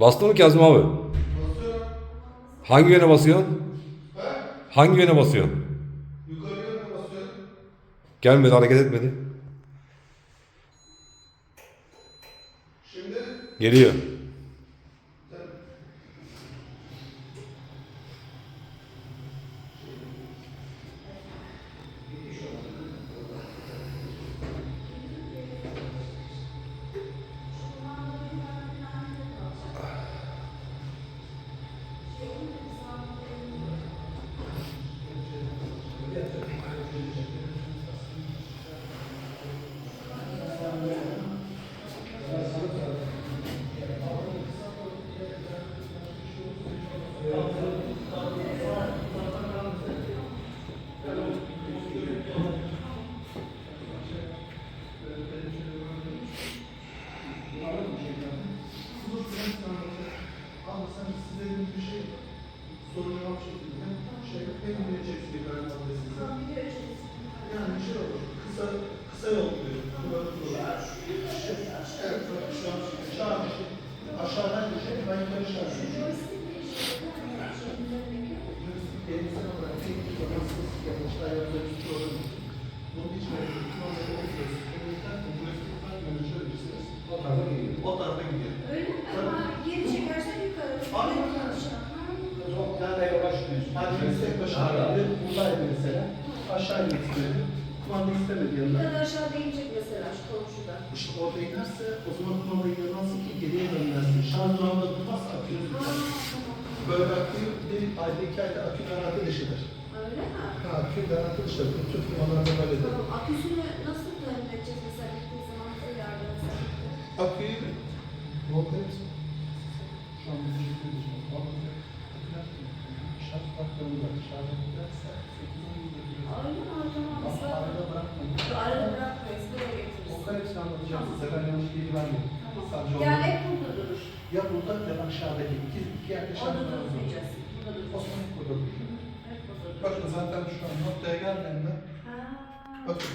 Bastın mı Kazım abi? Basıyorum. Hangi yöne basıyorsun? He? Hangi yöne basıyorsun? Yukarı yönde basıyorum. Gelmedi hareket etmedi. Şimdi Geliyor. Size bir şey soru cevap şeklinde şey diyeceksin bir tane adresinize. Yani bir şey olur. Kısa kısa yol gibi. Böyle olur. Evet, şu an aşağı bir şey. Aşağıdan bir şey, ben yukarı bir şey. Elimizden olarak teknik yapmışlar. Bunun için okuyoruz. O tarafa gidiyor. O tarafa gidiyor. Öyle mi? Ama geri çekersen yukarı. Aynen. aşağı. Çok nereye Hadi tek başına geldi. Buradaydı mesela. Aşağı götürdü. Kumanda istemedi Bu yanına. kadar aşağı değecek mesela şu komşuda. İşte orada inerse o zaman kumandayı inanmazsın ki geriye dönmezsin. Şanzımanla durmaz akıyor. Ha, tamam. Böyle akıyor. Bir ayda iki ayda akü garanti dışıdır. Öyle mi? Ha, akü garanti dışıdır. Bütün kumandalarda böyledir. Tamam. Aküsünü nasıl temin edeceğiz mesela gittiği zaman bize yardım etse? Aküyü volkanit Şart farklarında şarj ederse 8-10 yılda bir Öyle mi? Tamam. Ama arada bırakmayın. arada bırakmayız. Buraya getiririz. Volkan hepsini anlatacağım size. Ben yanlış bilgi vermiyorum. Tamam. Sadece Yani hep burada durur. Ya burada ya aşağıdaki iki, iki yerde Orada şarj var. durmayacağız. Burada O durur. Hep burada durur. Bakın zaten şu an noktaya Ha. bakın